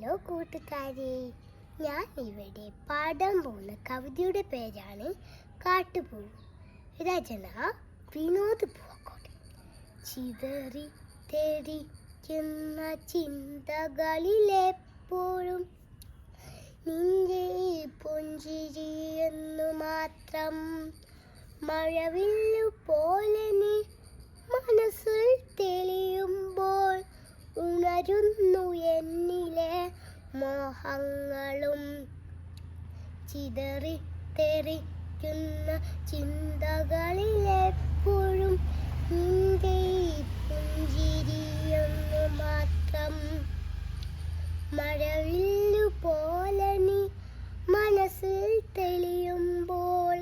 Hello കൂട്ടുകാരെ. ഞാൻ ഇവിടെ പാടാൻ പോകുന്ന കവിതയുടെ പേരാണ് കാട്ടുപൂ രചന വിനോദ് പൂക്കോട്. ചിതറി തെറിക്കുന്ന ചിന്തകളിലെപ്പോഴും നിന്റെ പുഞ്ചിരി എന്നു മാത്രം മഴവില്ലു പോലെ നീ മനസ്സിൽ തെളിയുമ്പോൾ ഉണരുന്നു എന്നിലെ മോഹങ്ങളും ചിതറി തെറിക്കുന്ന ചിന്തകളിലെപ്പോഴും നിന്റെ മാത്രം മഴവില്ലു പോലെ നീ മനസ്സിൽ തെളിയുമ്പോൾ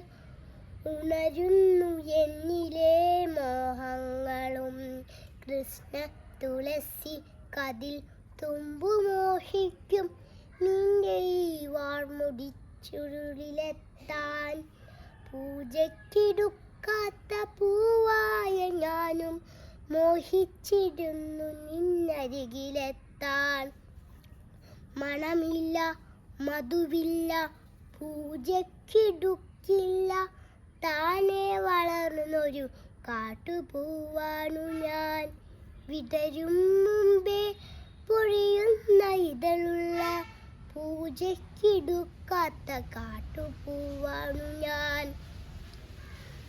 ഉണരുന്നു എന്നിലെ മോഹങ്ങളും കൃഷ്ണ തുളസി കതിൽ തുമ്പു മോഷിക്കും നിന്റെ ഈ വാർമുടി ചുരുളിലെത്താൻ പൂജയ്ക്കെടുക്കാത്ത പൂവായ ഞാനും മോഹിച്ചിടുന്നു നിന്നരികിലെത്താൻ. മണമില്ല മധുവില്ല പൂജയ്ക്കിടുക്കില്ല. താനെ വളർന്നൊരു കാട്ടുപൂവാണു ഞാൻ. വിടരും മുമ്പേ പൂജയ്ക്കിടുക്കാത്ത കാട്ടുപൂവാണു ഞാൻ.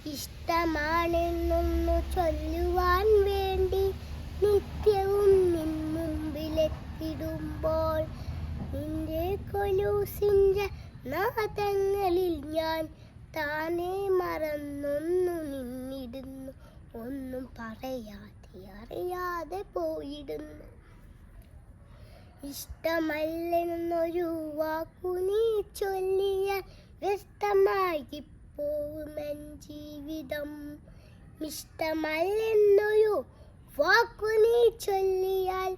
ഇഷ്ടമാണെന്നൊന്നു ചൊല്ലുവാൻ വേണ്ടി നിത്യവും നിൻ മുമ്പിലെത്തിടുമ്പോൾ നിന്റെ കൊലൂസിന്റെ നാദങ്ങളിൽ ഞാൻ താനേ മറന്നൊന്നു നിന്നിടുന്നു. ഒന്നും പറയാതെ അറിയാതെ പോയിടുന്നു ഇഷ്ടമല്ലെന്നൊരു വാക്കു നീ ചൊല്ലിയ വ്യക്തമായി പോകുമെൻ ജീവിതം. ഇഷ്ടമല്ലെന്നൊരു വാക്കു നീ ചൊല്ലിയാൽ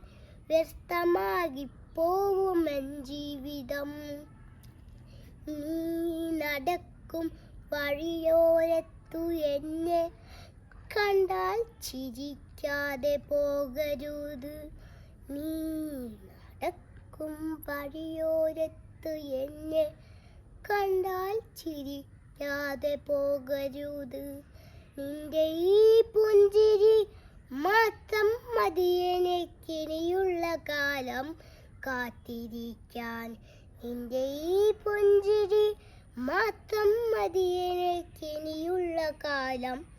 വ്യക്തമായി പോകുമെൻ ജീവിതം. നീ നടക്കും വഴിയോരത്തു എന്നെ കണ്ടാൽ ചിരിക്കാതെ പോകരുത്. നീ നടക്കും വഴിയോരത്ത് എന്നെ കണ്ടാൽ ചിരിക്കാതെ പോകരുത്. നിന്റെ ഈ പുഞ്ചിരി മാത്രം മതിയെനിക്കിനിയുള്ള കാലം കാത്തിരിക്കാൻ. നിന്റെ ഈ പുഞ്ചിരി മാത്രം മതിയെനിക്കിനിയുള്ള കാലം